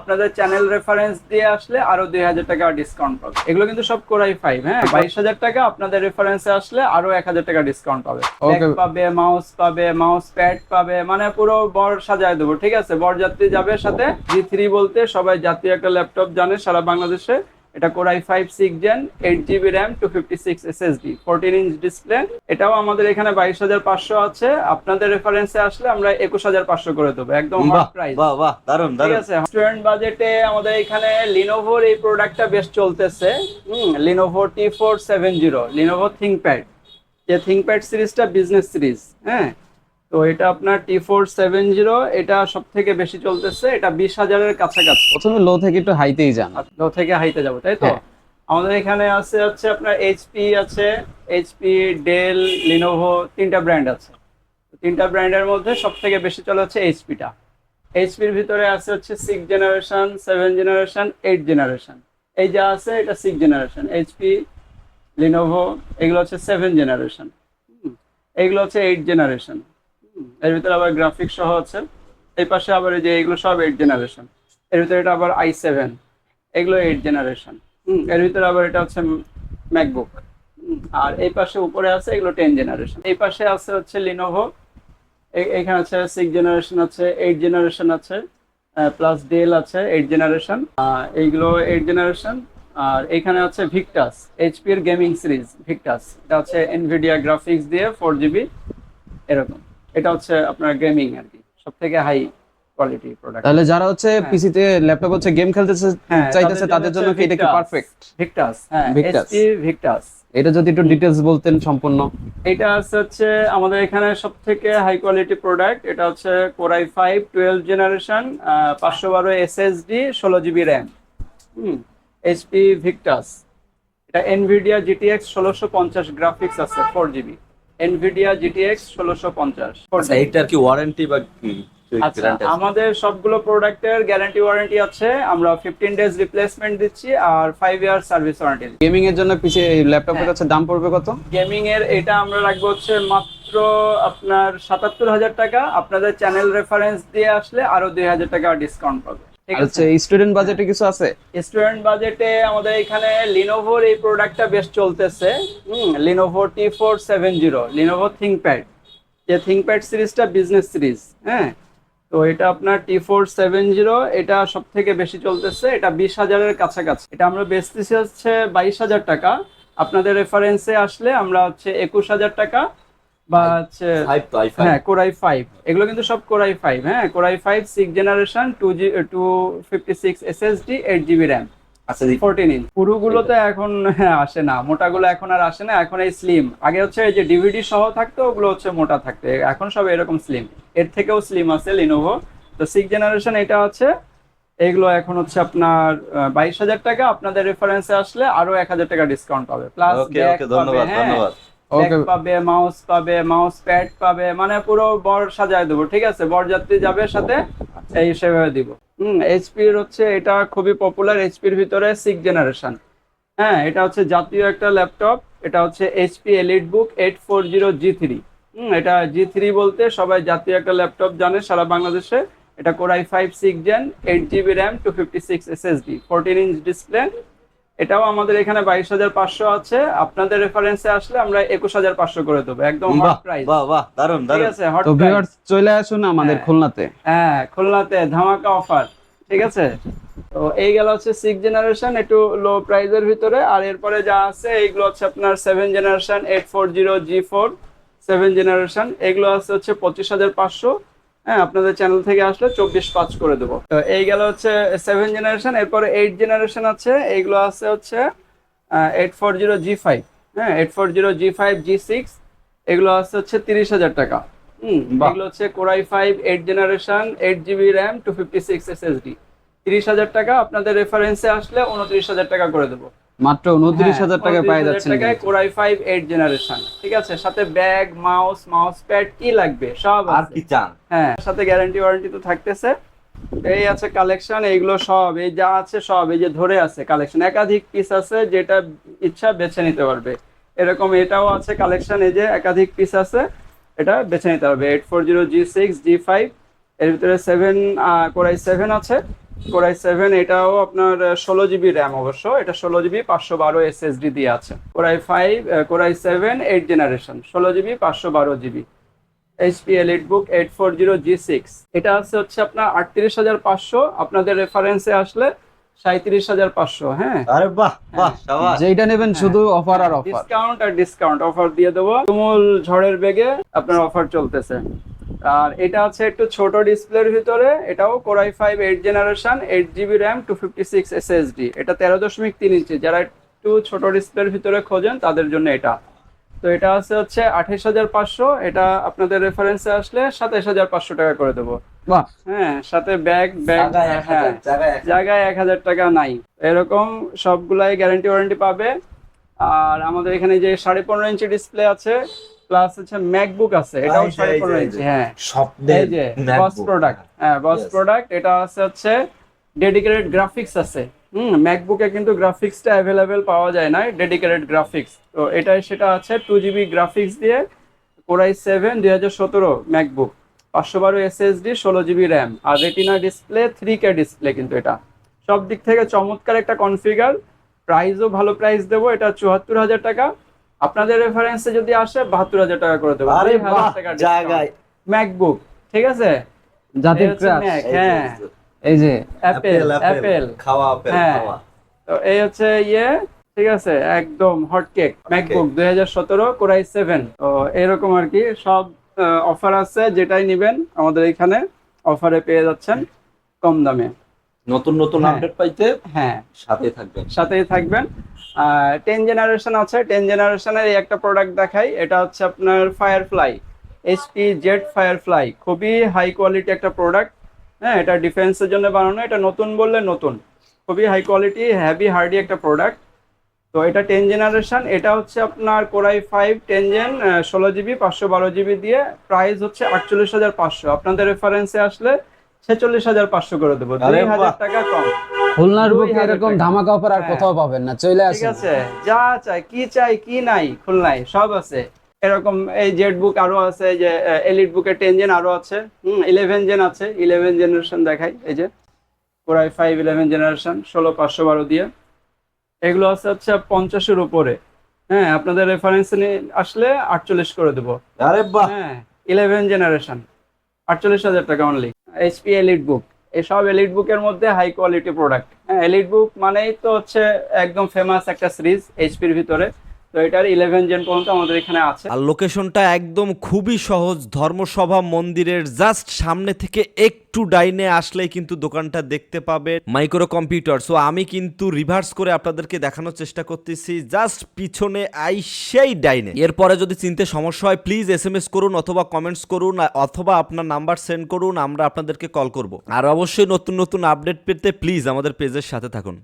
আপনাদের channel reference দিয়ে আসলে আরও দুই হাজার টাকা ডিসকাউন্ট পাবে। এগুলো কিন্তু সব কোরাই ফাইভ হ্যাঁ? বাইশ হাজার টাকা আপনাদের রেফারেন্সে আসলে আরও এক হাজার টাকা ডিসকাউন্ট পাবে। পাবে মাউস পাবে মাউস প্যাড পাবে মানে পুরো বর সাজায় দেবো ঠিক আছে? বর যাত্রী যাবে সাথে জি থ্রি বলতে সবাই জাতীয় একটা ল্যাপটপ জানে সারা বাংলাদেশে এটা core i five six gen eight GB RAM two fifty six SSD fourteen inch display এটাও আমাদের এখানে বাইশ হাজার পাঁচশো আছে। আপনাদের রেফারেন্সে আসলে আমরা একুশ হাজার পাঁচশো করে দেবো। একদম প্রাইস বাহ বাহ দারুণ ঠিক আছে স্টুডেন্ট বাজেটে আমাদের এখানে লিনোভোর এই প্রোডাক্টটা বেশ চলতেছে। হুম Lenovo T four seven zero Lenovo ThinkPad যে থিঙ্কপ্যাড সিরিজটা বিজনেস সিরিজ হ্যাঁ? তো এটা আপনার টি ফোর সেভেন জিরো এটা সব থেকে বেশি চলতেছে এটা বিশ হাজারের কাছাকাছি। প্রথমে লো থেকে একটু হাইতেই যান। লো থেকে হাইতে যাব তাই তো? হ্যাঁ। আমাদের এখানে আছে হচ্ছে আপনার এইচপি আছে এইচপি ডেল লিনোভো তিনটা ব্র্যান্ড আছে। তিনটা ব্র্যান্ডের মধ্যে সব থেকে বেশি চলে হচ্ছে এইচপিটা এইচপির ভিতরে আছে হচ্ছে six generation seven generation eight generation এই যা আছে এটা সিক্স জেনারেশন এইচপি লিনোভো এগুলো হচ্ছে সেভেন জেনারেশন এইগুলো হচ্ছে এইট জেনারেশন এর ভিতরে আবার গ্রাফিক্স সহ আছে। এই পাশে আবার এই যে এগুলো সব এইট জেনারেশন এর ভিতরে এটা আবার আই সেভেন এগুলো এইট জেনারেশন হুম। এর ভিতরে আবার এটা হচ্ছে ম্যাকবুক আর এই পাশে উপরে আছে এগুলো টেন জেনারেশন এই পাশে আছে হচ্ছে লিনোভো এখানে আছে সিক্স জেনারেশন আছে এইট জেনারেশন আছে প্লাস ডেল আছে এইট জেনারেশন এইগুলো এইট জেনারেশন আর এখানে আছে ভিক্টাস এইচপি এর গেমিং সিরিজ ভিক্টাস এটা হচ্ছে এনভিডিয়া গ্রাফিক্স দিয়ে ফোর জিবি এরকম। এটা হচ্ছে আপনার গেমিং আর কি। সব থেকে হাই কোয়ালিটি প্রোডাক্ট তাহলে যারা হচ্ছে হ্যাঁ। পিসিতে ল্যাপটপ হচ্ছে গেম খেলতেছে হ্যাঁ, চাইতেছে তাদের জন্য কি এটা কি পারফেক্ট ভিক্টাস হ্যাঁ Victus। ভিক্টাস এটা যদি একটু ডিটেলস বলতেন সম্পূর্ণ। এটা আছে হচ্ছে আমাদের এখানে সব থেকে হাই কোয়ালিটি প্রোডাক্ট এটা হচ্ছে কোরাই ফাইভ টুয়েলভ জেনারেশন পাঁচশো বারো এসএসডি ষোলো জিবি র্যাম হুম এইচপি ভিক্টাস এটা এনভিডিয়া জিটিএক্স ষোলোশো পঞ্চাশ গ্রাফিক্স আছে ফোর জিবি এনভিডিয়া জিটিএক্স ষোলোশো পঞ্চাশ। আচ্ছা এইটার কি ওয়ারেন্টি বা কি আচ্ছা আমাদের সবগুলো প্রোডাক্টের গ্যারান্টি ওয়ারেন্টি আছে। আমরা ফিফটিন ডেজ রিপ্লেসমেন্ট দিচ্ছি আর five year service warranty gaming এর জন্য পিসি ল্যাপটপের। কাছে দাম পড়বে কত? গেমিং এর এটা আমরা রাখব হচ্ছে মাত্র আপনার সাতাত্তর হাজার টাকা। আপনাদের চ্যানেল রেফারেন্স দিয়ে আসলে আরও দুই হাজার টাকা ডিসকাউন্ট পাবে। হচ্ছে স্টুডেন্ট বাজেটে কিছু আছে? স্টুডেন্ট বাজেটে আমাদের এখানে লিনোভোর এই প্রোডাক্টটা বেশ চলতেছে। Lenovo T four seven zero Lenovo ThinkPad যে থিঙ্কপ্যাড সিরিজটা বিজনেস সিরিজ হ্যাঁ? তো এটা আপনার টি ফোর সেভেন জিরো এটা সব থেকে বেশি চলতেছে। এটা বিশ হাজারের কাছাকাছি। এটা আমরা বেচতেছি হচ্ছে বাইশ হাজার টাকা। আপনাদের রেফারেন্সে আসলে আমরা হচ্ছে একুশ হাজার টাকা। বা হচ্ছে হ্যাঁ কোরাই ফাইভ এগুলো কিন্তু সব কোরাই ফাইভ হ্যাঁ? Core i five six generation two G two fifty six SSD eight GB RAM fourteen inch পুরোগুলো তো এখন হ্যাঁ, আসে না। মোটাগুলো এখন আর আসে না এখন এই স্লিম আগে হচ্ছে এই যে ডিভিডি সহ থাকতো ওগুলো হচ্ছে মোটা থাকতো। এখন সব এরকম স্লিম এর থেকেও স্লিম আছে লিনোভো তো সিক্স জেনারেশন এটা আছে। এগুলো এখন হচ্ছে আপনার বাইশ হাজার টাকা। আপনাদের রেফারেন্সে আসলে আরও এক হাজার টাকা ডিসকাউন্ট পাবে। প্লাস ধন্যবাদ ধন্যবাদ ওকে ব্যাগ পাবে মাউস পাবে মাউস প্যাড পাবে মানে পুরো বর সাজায় দেবো ঠিক আছে? বর যাত্রী যাবে সাথে এই সেভাবে দিব। হুম এইচপির হচ্ছে এটা খুবই পপুলার এইচপির ভিতরে সিক্স জেনারেশন হ্যাঁ এটা হচ্ছে জাতীয় একটা ল্যাপটপ এটা হচ্ছে HP EliteBook eight four zero G three হুম এটা জি থ্রি বলতে সবাই জাতীয় একটা ল্যাপটপ জানে সারা বাংলাদেশে। এটা core i five six gen eight GB RAM two fifty six SSD fourteen inch display এটাও আমাদের এখানে বাইশ হাজার পাঁচশো আছে। আপনাদের রেফারেন্সে আসলে আমরা একুশ হাজার পাঁচশো করে দেবো। একদম হট প্রাইস বাহ বাহ দারুণ ঠিক আছে হট তো ভিউয়ার্স চলে আসুন আমাদের হ্যাঁ। খুলনাতে। হ্যাঁ খুলনাতে ধামাকা অফার ঠিক আছে? তো এই গেল হচ্ছে সিক্স জেনারেশন একটু লো প্রাইজের ভিতরে। আর এরপরে যা আছে এইগুলো হচ্ছে আপনার seven generation eight four zero G four seven generation এগুলো আছে হচ্ছে পঁচিশ হাজার পাঁচশো। হ্যাঁ আপনাদের চ্যানেল থেকে আসলে চব্বিশ পাঁচ করে দেবো। তো এই গেল হচ্ছে সেভেন জেনারেশন এরপরে এইট জেনারেশন আছে। এইগুলো আছে হচ্ছে eight four zero G five হ্যাঁ eight four zero G five G six এগুলো আছে হচ্ছে তিরিশ হাজার টাকা। হুম। এগুলো হচ্ছে core i five eight generation eight GB RAM two fifty six S SSD তিরিশ হাজার টাকা আপনাদের রেফারেন্সে আসলে উনত্রিশ হাজার টাকা করে দেবো। মাত্র উনত্রিশ হাজার টাকা পাই যাচ্ছেন টাকায় কোরাই ফাইভ এইট জেনারেশন ঠিক আছে সাথে ব্যাগ মাউস মাউস প্যাড কি লাগবে? সব আর কি চান? হ্যাঁ সাথে গ্যারান্টি ওয়ারেন্টি তো থাকতেছে। এই আছে কালেকশন এইগুলো সব এই যা আছে সব এই যে ধরে আছে কালেকশন একাধিক পিস আছে যেটা ইচ্ছা বেছে নিতে পারবে। এরকম এটাও আছে কালেকশন এই যে একাধিক পিস আছে এটা বেছে নিতে হবে eight four zero G six G five এর ভিতরে সেভেন কোরাই সেভেন আছে। কোরাই সেভেন এটাও আপনার ষোলো জিবি র্যাম অবশ্য। এটা ষোলো জিবি পাঁচশো বারো এসএসডি দিয়ে আছে। Core i five core i seven eight generation ষোলো জিবি পাঁচশো বারো GB HP EliteBook eight four zero G six এটা আছে হচ্ছে আপনার আটত্রিশ হাজার পাঁচশো। আপনাদের রেফারেন্সে আসলে সাঁত্রিশ হাজার পাঁচশো হ্যাঁ? আরে বাহ বাহ সাবাস। যেইটা নেবেন শুধু অফার আর অফার ডিসকাউন্ট আর ডিসকাউন্ট অফার দিয়ে দেবো। তুমুল ঝড়ের বেগে আপনার অফার চলতেছে। আর এটা আছে একটু ছোট ডিসপ্লের ভিতরে এটাও core i five eight generation eight GB RAM two fifty six SSD এটা তেরো দশমিক তিন ইঞ্চি। যারা একটু ছোট ডিসপ্লের ভিতরে খোঁজেন তাদের জন্য এটা। তো এটা আছে হচ্ছে আঠাইশ হাজার পাঁচশো এটা আপনাদের রেফারেন্সে আসলে সাতাইশ হাজার পাঁচশো টাকা করে দেবো। হ্যাঁ সাথে ব্যাগ ব্যাগ হ্যাঁ। জায়গায় এক হাজার। টাকা নাই। এরকম সবগুলাই গ্যারান্টি ওয়ারেন্টি পাবে। আর আমাদের এখানে যে সাড়ে পনেরো ইঞ্চি ডিসপ্লে আছে প্লাস হচ্ছে ম্যাকবুক আছে এটাও সাড়ে পনেরো ইঞ্চি হ্যাঁ। এই যে বস প্রোডাক্ট হ্যাঁ বস প্রোডাক্ট এটা আছে হচ্ছে ডেডিকেটেড গ্রাফিক্স আছে। হুম ম্যাকবুকে কিন্তু গ্রাফিক্সটা অ্যাভেলেবেল পাওয়া যায় না ডেডিকেটেড গ্রাফিক্স তো এটাই সেটা আছে টু জিবি গ্রাফিক্স দিয়ে কোরাই সেভেন দুই হাজার সতেরো ম্যাকবুক পাঁচশো বারো এসএসডি ষোলো জিবি র্যাম আর retina display three K display কিন্তু এটা। সব দিক থেকে চমৎকার একটা কনফিগার প্রাইসও ভালো প্রাইস দেবো এটা চুয়াত্তর হাজার টাকা। আপনাদের রেফারেন্সে যদি আসে বাহাত্তর হাজার টাকা করে দেবো। আরে বাহ জায়গায়। ম্যাকবুক ঠিক আছে? জাতির হ্যাঁ। এই যে। অ্যাপেল অ্যাপেল খাওয়া আপেল হ্যাঁ। খাওয়া। তো এই হচ্ছে ইয়ে ঠিক আছে? একদম হট কেক ম্যাকবুক দুই হাজার সতেরো কোরাই সেভেন তো এরকম আর কি সব অফার আছে যেটাই নিবেন আমাদের এখানে অফারে পেয়ে যাচ্ছেন কম দামে। নতুন নতুন হ্যাঁ। আপডেট পাইতে হ্যাঁ। সাথে থাকবেন। সাথেই থাকবেন। টেন জেনারেশন আছে টেন জেনারেশনের এই একটা প্রোডাক্ট দেখাই এটা হচ্ছে আপনার ফায়ারফ্লাই এইচপি জেট ফায়ারফ্লাই খুবই হাই কোয়ালিটি একটা প্রোডাক্ট হ্যাঁ এটা ডিফেন্সের জন্য বানানো এটা নতুন বললে নতুন। খুবই হাই কোয়ালিটি হ্যাভি হার্ডি একটা প্রোডাক্ট তো এটা টেন জেনারেশন এটা হচ্ছে আপনার core i five ten gen ষোলো জিবি পাঁচশো বারো জিবি দিয়ে প্রাইস হচ্ছে আটচল্লিশ হাজার পাঁচশো। আপনাদের রেফারেন্সে আসলে ছেচল্লিশ হাজার পাঁচশো করে দেবো। দুই হাজার টাকা কম। খুলনার বুকে এরকম ধামাকা অফার আর হ্যাঁ। কোথাও পাবেন না চলে ঠিক আছে। যা চাই কি চাই কি নাই খুলনায় সব আছে। এরকম এই জেড বুক আরও আছে যে এলিট বুকের টেন জেন আরও আছে। হুম ইলেভেন জেন আছে ইলেভেন জেনারেশন দেখাই এই যে। কোরাই ফাইভ ইলেভেন জেনারেশন ষোলো পাঁচশো বারো দিয়ে। এগুলো আছে হচ্ছে পঞ্চাশের উপরে। হ্যাঁ আপনাদের রেফারেন্স নিয়ে আসলে আটচল্লিশ করে দেবো। আরে বাহ। হ্যাঁ ইলেভেন জেনারেশন আটচল্লিশ হাজার টাকা অনলি এইচপি এলিট বুক এসব এলিট বুকের মধ্যে হাই কোয়ালিটি প্রোডাক্ট হ্যাঁ এলিট বুক মানেই তো হচ্ছে একদম ফেমাস একটা সিরিজ এইচপির ভিতরে। তো এটার ইলেভেন জেন পর্যন্ত আমাদের এখানে আছে। আর লোকেশনটা একদম খুবই সহজ, ধর্মসভা মন্দিরের জাস্ট সামনে থেকে একটু ডাইনে আসলেই কিন্তু দোকানটা দেখতে পাবে মাইক্রো কম্পিউটার সো আমি কিন্তু রিভার্স করে আপনাদেরকে দেখানোর চেষ্টা করতেছি জাস্ট পিছনে আই সেই ডাইনে। এরপরে যদি চিনতে সমস্যা হয় প্লিজ এস এম এস করুন অথবা কমেন্টস করুন অথবা আপনার নাম্বার সেন্ড করুন, আমরা আপনাদেরকে কল করব। আর অবশ্যই নতুন নতুন আপডেট পেতে প্লিজ আমাদের পেজের সাথে থাকুন।